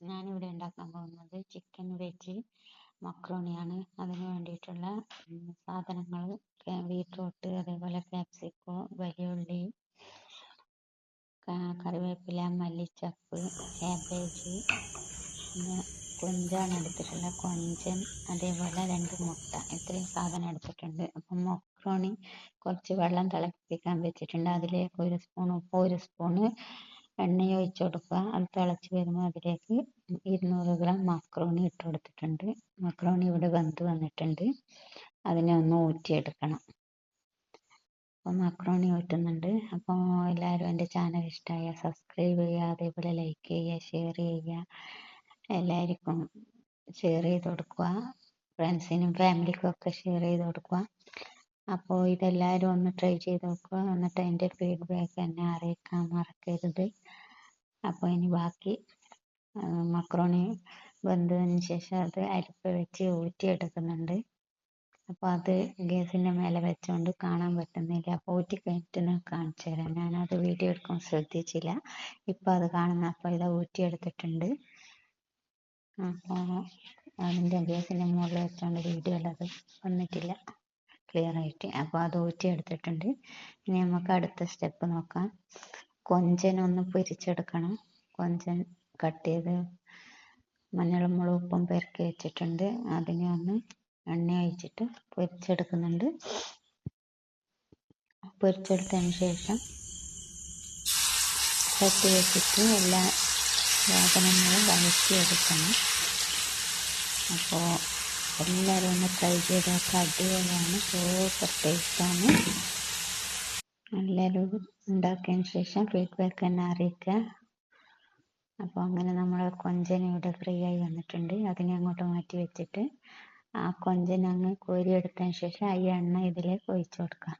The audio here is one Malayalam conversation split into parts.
ഞാനിവിടെ ഉണ്ടാക്കാൻ പോകുന്നത് ചിക്കൻ വെജ് മക്രോണിയാണ്. അതിന് വേണ്ടിയിട്ടുള്ള സാധനങ്ങൾ ബീട്രൂട്ട് അതേപോലെ capsicum വലിയ ഉള്ളി കറിവേപ്പില മല്ലിച്ചപ്പ് ക്യാബേജ് പിന്നെ കൊഞ്ചാണ് എടുത്തിട്ടുള്ളത് കൊഞ്ചൻ അതേപോലെ രണ്ട് മുട്ട. ഇത്രയും സാധനം എടുത്തിട്ടുണ്ട്. അപ്പം മൊക്രോണി കുറച്ച് വെള്ളം തിളപ്പിക്കാൻ വെച്ചിട്ടുണ്ട്. അതിലേക്ക് ഒരു സ്പൂൺ ഉപ്പ് ഒരു സ്പൂണ് എണ്ണ ഒഴിച്ച് കൊടുക്കുക. അത് തിളച്ച് വരുമ്പോൾ അതിലേക്ക് ഇരുന്നൂറ് ഗ്രാം മക്രോണി ഇട്ട് കൊടുത്തിട്ടുണ്ട്. മക്രോണി ഇവിടെ വെന്ത് വന്നിട്ടുണ്ട്. അതിനെ ഒന്ന് ഊറ്റിയെടുക്കണം. അപ്പോൾ മക്രോണി ഊറ്റുന്നുണ്ട്. അപ്പോൾ എല്ലാവരും എന്റെ ചാനൽ ഇഷ്ടമായ സബ്സ്ക്രൈബ് ചെയ്യുക അതേപോലെ ലൈക്ക് ചെയ്യുക ഷെയർ ചെയ്യുക. എല്ലാവർക്കും ഷെയർ ചെയ്ത് കൊടുക്കുക. ഫ്രണ്ട്സിനും ഫാമിലിക്കും ഒക്കെ ഷെയർ ചെയ്ത് കൊടുക്കുക. അപ്പോൾ ഇതെല്ലാവരും ഒന്ന് ട്രൈ ചെയ്ത് നോക്കുക. എന്നിട്ട് അതിന്റെ ഫീഡ്ബാക്ക് എന്നെ അറിയിക്കാൻ ഇനി ബാക്കി മക്രോണി വെന്തതിന് ശേഷം അത് അരിപ്പ വെച്ച് ഊറ്റിയെടുക്കുന്നുണ്ട്. അപ്പോൾ അത് ഗ്യാസിന്റെ മേലെ വെച്ചുകൊണ്ട് കാണാൻ പറ്റുന്നില്ല. അപ്പോൾ ഊറ്റി കഴിഞ്ഞിട്ട് കാണിച്ചു തരാം. ഞാനത് വീഡിയോ എടുക്കാൻ ശ്രദ്ധിച്ചില്ല. ഇപ്പോൾ അത് കാണുന്ന അപ്പോൾ ഇത് ഊറ്റിയെടുത്തിട്ടുണ്ട്. അപ്പോൾ അതിന്റെ ഗ്യാസിന്റെ മുകളിൽ വെച്ചുകൊണ്ട് വീഡിയോ അത് വന്നിട്ടില്ല. ക്ലിയർ ആയിട്ട്. അപ്പോൾ അത് ഊറ്റിയെടുത്തിട്ടുണ്ട്. ഇനി നമുക്ക് അടുത്ത സ്റ്റെപ്പ് നോക്കാം. കൊഞ്ചനൊന്ന് പൊരിച്ചെടുക്കണം. കൊഞ്ചൻ cut ചെയ്ത് മഞ്ഞളും മുളകും ഉപ്പും പെരക്കി വെച്ചിട്ടുണ്ട്. അതിനെ ഒന്ന് എണ്ണ ഒഴിച്ചിട്ട് പൊരിച്ചെടുക്കുന്നുണ്ട്. പൊരിച്ചെടുത്തതിന് ശേഷം തട്ടി വെച്ചിട്ട് എല്ലാ സാധനങ്ങളും വഴറ്റിയെടുക്കണം. അപ്പോൾ എല്ലാവരും ഒന്ന് ട്രൈ ചെയ്ത് നോക്കുക അടിപൊളിയാണ് സൂപ്പർ ടേസ്റ്റാണ് എല്ലാവരും ഉണ്ടാക്കിയതിന് ശേഷം ഫീഡ്ബാക്ക് എന്നെ അറിയിക്കുക. അപ്പോൾ അങ്ങനെ നമ്മൾ കൊഞ്ചൻ ഇവിടെ ഫ്രീ ആയി വന്നിട്ടുണ്ട്. അതിനെ അങ്ങോട്ട് മാറ്റി വെച്ചിട്ട് ആ കൊഞ്ചൻ അങ്ങ് കോരിയെടുത്തതിന് ശേഷം ഈ എണ്ണ ഇതിലേക്ക് ഒഴിച്ചു കൊടുക്കാം.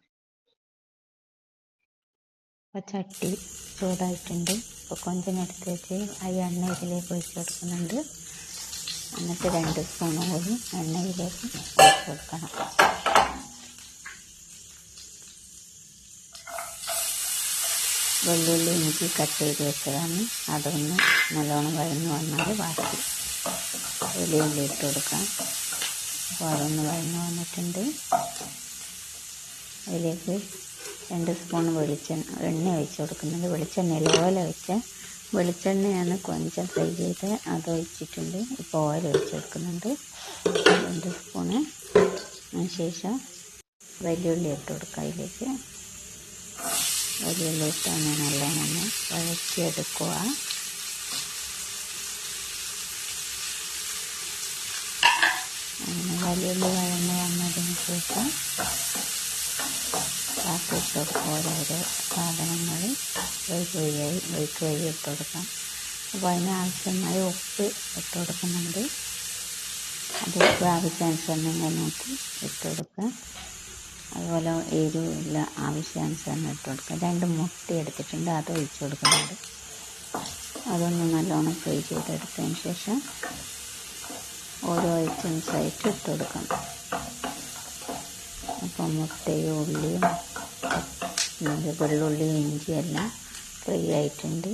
അപ്പോൾ ചട്ടി ചൂടായിട്ടുണ്ട്. അപ്പോൾ കൊഞ്ചൻ എടുത്ത് വെച്ച് ആ എണ്ണ ഇതിലേക്ക് ഒഴിച്ചു കൊടുക്കുന്നുണ്ട്. എന്നിട്ട് രണ്ട് സ്പൂൺ കൂടി എണ്ണയിലേക്ക് ഒഴിച്ച് കൊടുക്കണം. വെള്ളുള്ളി ഇഞ്ചി കട്ട് ചെയ്ത് വെച്ചതാണ്. അതൊന്ന് നല്ലോണം വഴഞ്ഞു വന്നാൽ ബാക്കി വെളിയുള്ളി ഇട്ട് കൊടുക്കാം. അപ്പോൾ അതൊന്ന് വഴഞ്ഞു വന്നിട്ടുണ്ട്. അതിലേക്ക് രണ്ട് സ്പൂൺ വെളിച്ചെണ്ണ എണ്ണ ഒഴിച്ച് കൊടുക്കുന്നുണ്ട് വെളിച്ചെണ്ണ ഓയിൽ ഒഴിച്ച് വെളിച്ചെണ്ണയാണ് കൊഞ്ചം ഫ്രൈ ചെയ്ത് അത് ഒഴിച്ചിട്ടുണ്ട്. ഇപ്പോൾ ഓയിൽ ഒഴിച്ചെടുക്കുന്നുണ്ട് രണ്ട് സ്പൂണ്. അതിനുശേഷം വലിയുള്ളി ഇട്ട് കൊടുക്കാം അതിലേക്ക്. അങ്ങനെ നല്ലോണം ഒന്ന് വഴറ്റിയെടുക്കുക അങ്ങനെ വലിയുള്ളി വഴന്ന് വന്നതിന് ശേഷം ബാക്കി ഇട്ട് കൊടുക്കുക ഓരോരോ സാധനങ്ങൾ വഴുക്ക് വഴി ഇട്ട് കൊടുക്കാം അപ്പോൾ അതിനാവശ്യമായ ഉപ്പ് ഇട്ട് കൊടുക്കുന്നുണ്ട് അത് ഉപ്പ് ആവശ്യാനുസരണം നോക്കി ഇട്ട് കൊടുക്കുക അതുപോലെ എരിവില്ല ആവശ്യാനുസരണം ഇട്ട് കൊടുക്കുക. രണ്ട് മുട്ട എടുത്തിട്ടുണ്ട് അത് ഒഴിച്ച് കൊടുക്കുന്നുണ്ട്. അതൊന്ന് നല്ലോണം ഫ്രൈ ചെയ്തെടുത്തതിന് ശേഷം ഓരോ ഐറ്റംസായിട്ട് ഇട്ട് കൊടുക്കണം. അപ്പോൾ മുട്ടയും ഉള്ളിയും വെള്ളുള്ളിയും ഇഞ്ചിയെല്ലാം ഫ്രൈ ആയിട്ടുണ്ട്.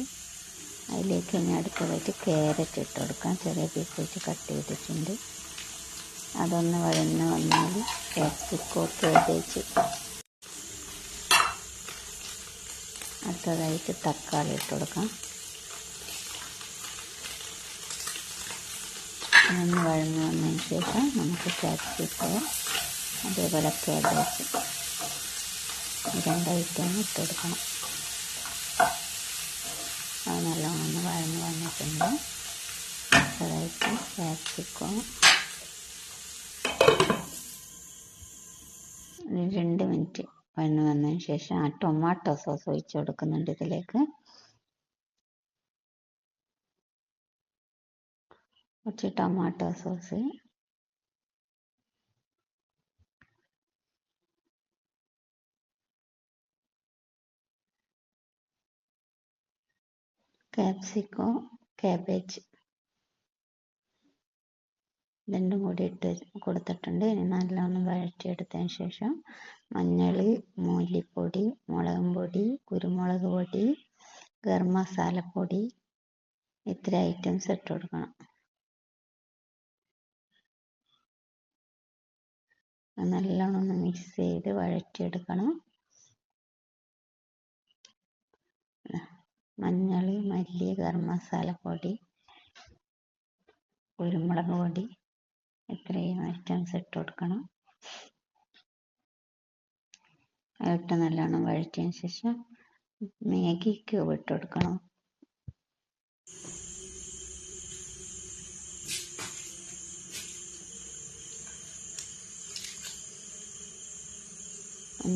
അതിലേക്ക് ഇനി അടുത്തതായിട്ട് ക്യാരറ്റ് ഇട്ട് കൊടുക്കാം. ചെറിയ പീസ് വെച്ച് കട്ട് ചെയ്തിട്ടുണ്ട്. അതൊന്ന് വഴന്ന് വന്നാൽ ക്യാപ്സിക്കോ കേബേജ് അടുത്തതായിട്ട് തക്കാളി ഇട്ട് കൊടുക്കാം. ഒന്ന് വഴന്ന് വന്നതിന് ശേഷം നമുക്ക് ക്യാപ്സിക്കോ അതേപോലെ കേബേജ് രണ്ടായിട്ടാണ് ഇട്ട് കൊടുക്കണം. അത് നല്ലോണം ഒന്ന് വഴന്ന് വന്നിട്ടുണ്ട്. അതായിട്ട് ക്യാപ്സിക്കം രണ്ട് മിനിറ്റ് വഴന്ന് വന്നതിന് ശേഷം ആ ടൊമാറ്റോ സോസ് ഒഴിച്ച് കൊടുക്കുന്നുണ്ട് ഇതിലേക്ക് കുറച്ച് ടൊമാറ്റോ സോസ് ക്യാപ്സിക്കം ക്യാബേജ് രണ്ടും കൂടി ഇട്ട് കൊടുത്തിട്ടുണ്ട്. ഇനി നല്ലോണം വഴറ്റിയെടുത്തതിന് ശേഷം മഞ്ഞൾ മല്ലിപ്പൊടി മുളകും പൊടി കുരുമുളക് പൊടി ഗരം മസാലപ്പൊടി ഇത്ര ഐറ്റംസ് ഇട്ട് കൊടുക്കണം. നല്ലോണം ഒന്ന് മിക്സ് ചെയ്ത് വഴറ്റിയെടുക്കണം. മഞ്ഞൾ മല്ലി ഗരം മസാലപ്പൊടി പൊടി കുരുമുളക് പൊടി ഇത്രയും ഐറ്റംസ് ഇട്ട് കൊടുക്കണം. ഇട്ട് നല്ലോണം വഴറ്റിയതിന് ശേഷം മാഗി ക്യൂബ് ഇട്ട് കൊടുക്കണം.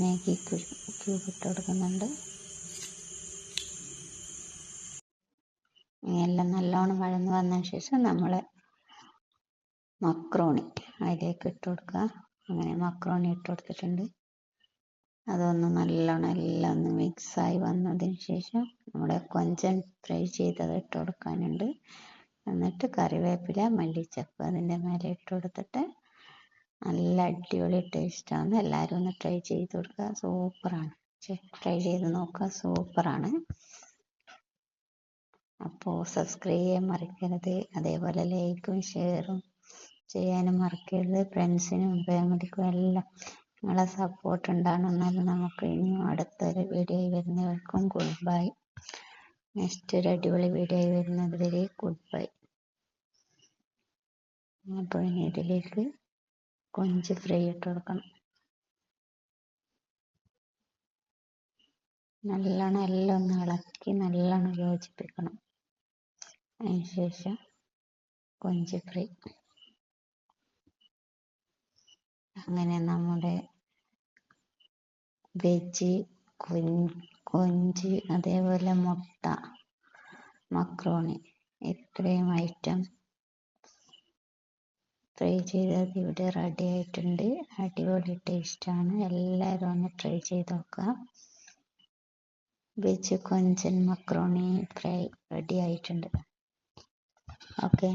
മാഗി ക്യൂബ് ഇട്ട് കൊടുക്കുന്നുണ്ട്. എല്ലാം നല്ലോണം വഴന്ന് വന്നതിന് ശേഷം നമ്മൾ മക്രോണി അതിലേക്ക് ഇട്ട് കൊടുക്കുക. അങ്ങനെ മക്രോണി ഇട്ട് കൊടുത്തിട്ടുണ്ട്. അതൊന്ന് നല്ലോണം എല്ലാം ഒന്ന് മിക്സായി വന്നതിന് ശേഷം നമ്മുടെ കൊഞ്ചൻ ഫ്രൈ ചെയ്തത് ഇട്ട് കൊടുക്കാനുണ്ട്. എന്നിട്ട് കറിവേപ്പില മല്ലിച്ചപ്പ് അതിന്റെ മേലെ ഇട്ട് കൊടുത്തിട്ട് നല്ല അടിപൊളി ടേസ്റ്റാണ് എല്ലാവരും ഒന്ന് ട്രൈ ചെയ്ത് കൊടുക്കുക. സൂപ്പറാണ് ട്രൈ ചെയ്ത് നോക്കുക. സൂപ്പറാണ് അപ്പോൾ സബ്സ്ക്രൈബ് ചെയ്യാൻ മറക്കരുത്. അതേപോലെ ലൈക്കും ഷെയറും ചെയ്യാനും മറക്കരുത് ഫ്രണ്ട്സിനും ഫാമിലിക്കും എല്ലാം നിങ്ങളെ സപ്പോർട്ട് ഉണ്ടാകണം നമുക്ക് ഇനിയും അടുത്തൊരു വീഡിയോ വരുന്നവർക്കും ഗുഡ് ബൈ നെക്സ്റ്റ് ഒരു അടിപൊളി വീഡിയോ വരുന്നത് വരെ ഗുഡ് ബൈ അപ്പോൾ ഇനി ഇതിലേക്ക് കൊഞ്ച് ഫ്രൈ ഇട്ട് കൊടുക്കണം. നല്ലോണം എല്ലാം ഒന്ന് ഇളക്കി നല്ലോണം യോജിപ്പിക്കണം. അതിന് ശേഷം കൊഞ്ച് ഫ്രൈ അങ്ങനെ നമ്മുടെ veg കൊഞ്ച് അതേപോലെ മുട്ട macaroni ഇത്രയും item try ചെയ്തത് ഇവിടെ ready ആയിട്ടുണ്ട്. അടിപൊളി taste ആണ്. എല്ലാവരും ഒന്ന് try ചെയ്ത് നോക്ക veg കൊഞ്ചൻ macaroni fry ready ആയിട്ടുണ്ട്. ഓക്കെ